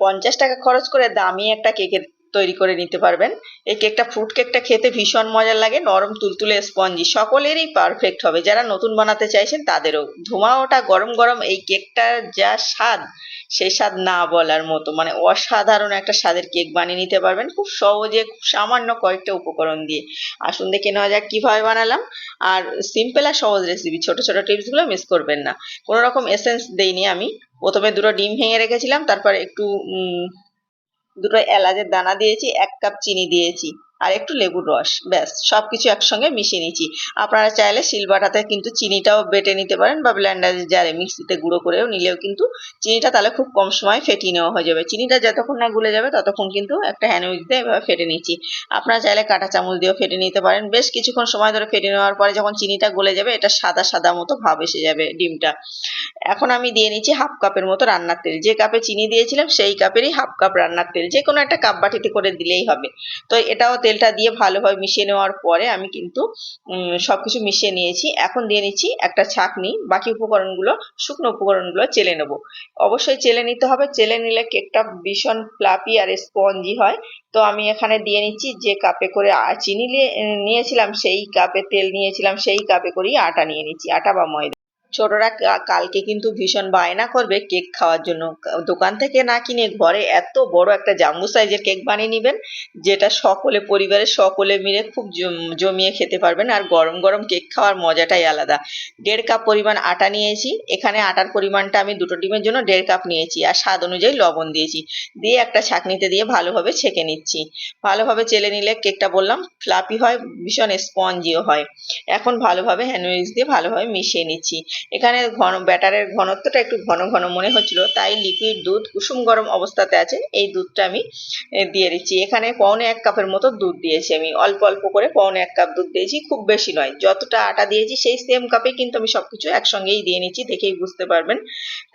পঞ্চাশ টাকা খরচ করে দামি একটা কেকের তৈরি করে নিতে পারবেন। এই কেকটা ফ্রুট কেকটা খেতে ভীষণ মজার লাগে, নরম তুলতুলে স্পঞ্জি সকলেরই পারফেক্ট হবে। যারা নতুন বানাতে চাইছেন তাদেরও ধোঁয়াওটা গরম গরম এই কেকটার যা স্বাদ, সেই স্বাদ না বলার মতো মানে অসাধারণ একটা স্বাদের কেক বানিয়ে নিতে পারবেন। খুব সহজে, খুব সামান্য কয়েকটা উপকরণ দিয়ে। আসুন দেখে নেওয়া যাক কীভাবে বানালাম। আর সিম্পল আর সহজ রেসিপি ছোট ছোট টিপসগুলো মিস করবেন না। কোনো রকম এসেন্স দেইনি আমি। প্রথমে দুটো ডিম ভেঙে রেখেছিলাম, তারপর একটু দুটো এলাচের দানা দিয়েছি, এক কাপ চিনি দিয়েছি। আর একটু লেবুর রস, ব্যাস সব কিছু একসঙ্গে মিশিয়ে নিয়েছি। আপনারা চাইলে শিলবাটাতে কিন্তু চিনিটাও বেটে নিতে পারেন বা ব্লেন্ডারের জারে মিক্সিতে গুঁড়ো করেও নিলেও কিন্তু চিনিটা তাহলে খুব কম সময় ফেটিয়ে নেওয়া হয়ে যাবে। চিনিটা যতক্ষণ না গুলে যাবে ততক্ষণ কিন্তু একটা হ্যান্ড দিয়ে এভাবে ফেটে নিচ্ছি আপনারা চাইলে কাঁটা চামচ দিয়েও ফেটে নিতে পারেন। বেশ কিছুক্ষণ সময় ধরে ফেটে নেওয়ার পরে যখন চিনিটা গলে যাবে এটা সাদা সাদা মতো ভাব এসে যাবে ডিমটা। এখন আমি দিয়ে নিচ্ছি হাফ কাপের মতো রান্নার তেল। যে কাপে চিনি দিয়েছিলাম সেই কাপেরই হাফ কাপ রান্নার তেল। যে কোনো একটা কাপ বাটিতে করে দিলেই হবে। তো এটাও তেলটা দিয়ে ভালোভাবে মিশিয়ে নেওয়ার পরে আমি কিন্তু সব কিছু মিশিয়ে নিয়েছি। এখন দিয়ে নিচ্ছি একটা ছাঁকনি। বাকি উপকরণগুলো, শুকনো উপকরণগুলো চেলে নেব। অবশ্যই চেলে নিতে হবে। চেলে নিলে কেকটা ভীষণ ফ্লাপি আর স্পঞ্জি হয়। তো আমি এখানে দিয়ে নিচ্ছি যে কাপে করে চিনি নিয়ে- নিয়েছিলাম সেই কাপে তেল নিয়েছিলাম, সেই কাপে করেই আটা নিয়ে নিচ্ছি। আটা বা ময়দা। ছোটরা কালকে কিন্তু ভীষণ বায়না করবে কেক খাওয়ার জন্য। দোকান থেকে না কিনে ঘরে এত বড় একটা জাম্বু সাইজের কেক বানিয়ে নেবেন, যেটা সকলে, পরিবারের সকলে মিলে খুব জম- জমিয়ে খেতে পারবেন। আর গরম গরম কেক খাওয়ার মজাটাই আলাদা। দেড় কাপ পরিমাণ আটা নিয়েছি, এখানে আটার পরিমাণটা আমি দুটো ডিমের জন্য দেড় কাপ নিয়েছি, আর স্বাদ অনুযায়ী লবণ দিয়েছি। দিয়ে একটা ছাঁকনিতে দিয়ে ভালোভাবে ছেঁকে নিচ্ছি। ভালোভাবে চেলে নিলে কেকটা বললাম ফ্লাপি হয়, ভীষণ স্পঞ্জিও হয়। এখন ভালোভাবে হ্যান্ড উইক্স দিয়ে ভালোভাবে মিশিয়ে নিচ্ছি। এখানে ঘন, ব্যাটারের ঘনত্বটা একটু ঘন ঘন মনে হচ্ছিল, তাই লিকুইড দুধ কুসুম গরম অবস্থাতে আছে, এই দুধটা আমি দিয়ে দিচ্ছি। এখানে পৌনে এক কাপের মতো দুধ দিয়েছি আমি, অল্প অল্প করে পৌনে এক কাপ দুধ দিয়েছি, খুব বেশি নয়, যতটা আটা দিয়েছি সেই সেম কাপে কিন্তু আমি সবকিছু একসঙ্গেই দিয়ে নিচ্ছি, দেখেই বুঝতে পারবেন।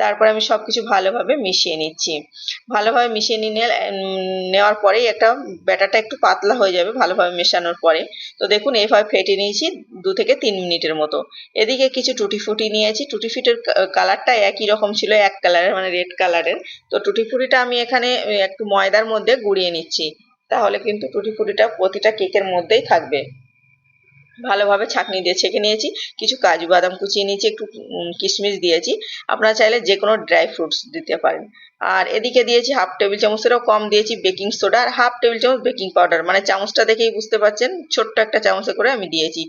তারপর আমি সবকিছু ভালোভাবে মিশিয়ে নিচ্ছি। ভালোভাবে মিশিয়ে নিয়ে নেওয়ার পরেই একটা ব্যাটারটা একটু পাতলা হয়ে যাবে ভালোভাবে মেশানোর পরে। তো দেখুন এইভাবে ফেটে নিয়েছি দু থেকে তিন মিনিটের মতো। এদিকে কিছু টুটি ফুটি নিয়েছি। টুটি ফিটের কালারটা একই রকম ছিল, এক কালারের মানে রেড কালারের। তো টুটি ফুটিটা আমি এখানে একটু ময়দার মধ্যে গুঁড়িয়ে নিচ্ছি। তাহলে কিন্তু টুটি ফুটিটা প্রতিটা কেকের মধ্যেই থাকবে। ভালোভাবে ছাঁকনি দিয়ে ছেঁকে নিয়েছি, কিছু কাজু বাদাম কুচিয়ে নিয়েছি, একটু কিশমিশ দিয়েছি। আপনারা চাইলে যে কোনো ড্রাই ফ্রুটস দিতে পারেন। আর এদিকে দিয়েছি হাফ টেবিল চামচেরও কম দিয়েছি বেকিং সোডা আর হাফ টেবিল চামচ বেকিং পাউডার। মানে চামচটা দেখেই বুঝতে পারছেন, ছোট্ট একটা চামচে করে আমি দিয়েছি।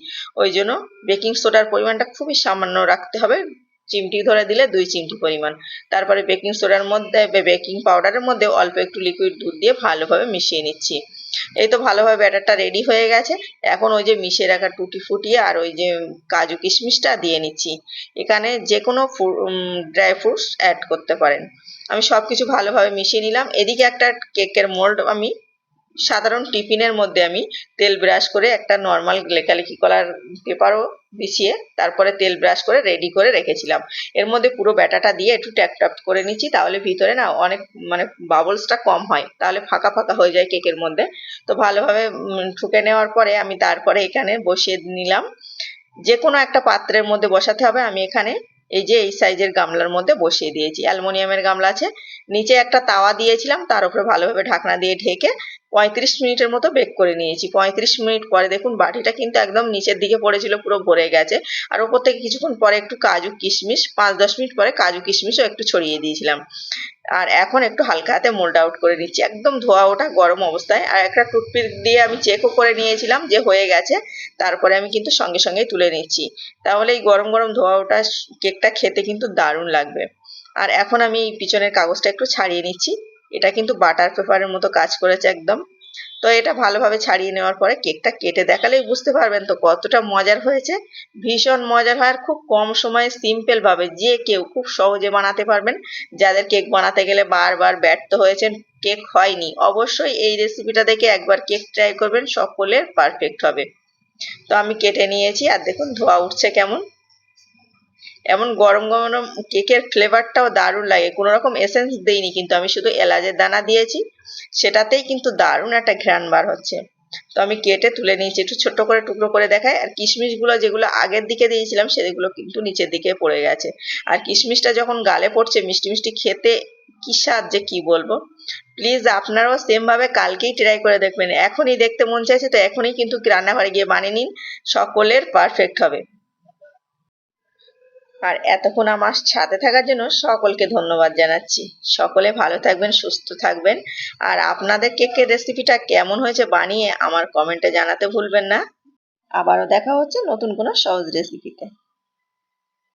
ওই জন্য বেকিং সোডার পরিমাণটা খুবই সামান্য রাখতে হবে, চিমটি ধরে দিলে দুই চিমটি পরিমাণ। তারপরে বেকিং সোডার মধ্যে বেকিং পাউডারের মধ্যে অল্প একটু লিকুইড দুধ দিয়ে ভালোভাবে মিশিয়ে নিচ্ছি। এই তো ভালোভাবে ব্যাটারটা রেডি হয়ে গেছে। এখন ওই যে মিশিয়ে রাখা টুটি ফুটিয়ে আর ওই যে কাজু কিশমিশটা দিয়ে নিচ্ছি। এখানে যে কোনো ড্রাই ফ্রুটস অ্যাড করতে পারেন। আমি সব কিছু ভালোভাবে মিশিয়ে নিলাম। এদিকে একটা কেকের মোল্ড আমি সাধারণ টিফিনের মধ্যে আমি তেল ব্রাশ করে একটা নর্মাল লেখালেখি করার পেপারও বিছিয়ে তারপরে তেল ব্রাশ করে রেডি করে রেখেছিলাম। এর মধ্যে পুরো ব্যাটাটা দিয়ে একটু ট্যাপ ট্যাপ করে নিচ্ছি তাহলে ভিতরে না অনেক মানে বাবলসটা কম হয়, তাহলে ফাঁকা ফাঁকা হয়ে যায় কেকের মধ্যে। তো ভালোভাবে ঠুকে নেওয়ার পরে আমি তারপরে এখানে বসিয়ে নিলাম। যে কোনো একটা পাত্রের মধ্যে বসাতে হবে, আমি এখানে এই যে এই সাইজের গামলার মধ্যে বসিয়ে দিয়েছি। অ্যালুমিনিয়ামের গামলা আছে, নিচে একটা তাওয়া দিয়েছিলাম, তার উপরে ভালোভাবে ঢাকনা দিয়ে ঢেকে পঁয়ত্রিশ মিনিটের মতো বেক করে নিয়েছি। পঁয়ত্রিশ মিনিট পরে দেখুন, বাটিটা কিন্তু একদম নিচের দিকে পড়েছিল, পুরো ভরে গেছে। আর ওপর থেকে কিছুক্ষণ পরে একটু কাজু কিশমিশ, পাঁচ দশ মিনিট পরে কাজু কিশমিশও একটু ছড়িয়ে দিয়েছিলাম। আর এখন একটু হালকা হাতে মোল্ড আউট করে নিচ্ছি। একদম ধোয়া ওঠা গরম অবস্থায়। আর একটা টুথপিক দিয়ে আমি চেকও করে নিয়েছিলাম যে হয়ে গেছে। তারপরে আমি কিন্তু সঙ্গে সঙ্গেই তুলে নিচ্ছি। তাহলে এই গরম গরম ধোয়া ওঠা কেকটা খেতে কিন্তু দারুণ লাগবে। আর এখন আমি এই পিছনের কাগজটা একটু ছাড়িয়ে নিচ্ছি। এটা কিন্তু বাটার পেপারের মতো কাজ করেছে একদম। তো এটা ভালোভাবে ছাড়িয়ে নেওয়ার পরে কেকটা কেটে দেখালেই বুঝতে পারবেন তো কতটা মজার হয়েছে। ভীষণ মজার হয় আর খুব কম সময়ে সিম্পল ভাবে যে কেউ খুব সহজে বানাতে পারবেন। যাদের কেক বানাতে গেলে বারবার ব্যর্থ হয়েছেন, কেক হয়নি, অবশ্যই এই রেসিপিটা দেখে একবার কেক ট্রাই করবেন, সকলের পারফেক্ট হবে। তো আমি কেটে নিয়েছি আর দেখুন ধোয়া উঠছে কেমন। এমন গরম গরম কেকের ফ্লেভারটাও দারুণ লাগে। কোনো রকম এসেন্স দিইনি, কিন্তু আমি শুধু এলাচের দানা দিয়েছি। সেটাতেই কিন্তু দারুণ একটা ঘ্রাণ বার হচ্ছে। তো আমি কেটে তুলে নিয়েছি, একটু ছোট্ট করে টুকরো করে দেখাই। আর কিশমিশগুলো যেগুলো আগের দিকে দিয়েছিলাম, সেগুলো কিন্তু নিচের দিকে পড়ে গেছে। আর কিশমিশটা যখন গালে পড়ছে, মিষ্টি মিষ্টি খেতে কি স্বাদ যে কি বলব? প্লিজ আপনারাও সেম ভাবে কালকেই ট্রাই করে দেখবেন। এখনই দেখতে মন চাইছে, তো এখনই কিন্তু রান্নাঘরে গিয়ে বানিয়ে নিন। সকলের পারফেক্ট হবে। আর এতক্ষণ আমার সাথে থাকার জন্য সকলকে ধন্যবাদ জানাচ্ছি। সকলে ভালো থাকবেন, সুস্থ থাকবেন। আর আপনাদের কেকের রেসিপিটা কেমন হয়েছে বানিয়ে আমার কমেন্টে জানাতে ভুলবেন না। আবারও দেখা হচ্ছে নতুন কোনো সহজ রেসিপিতে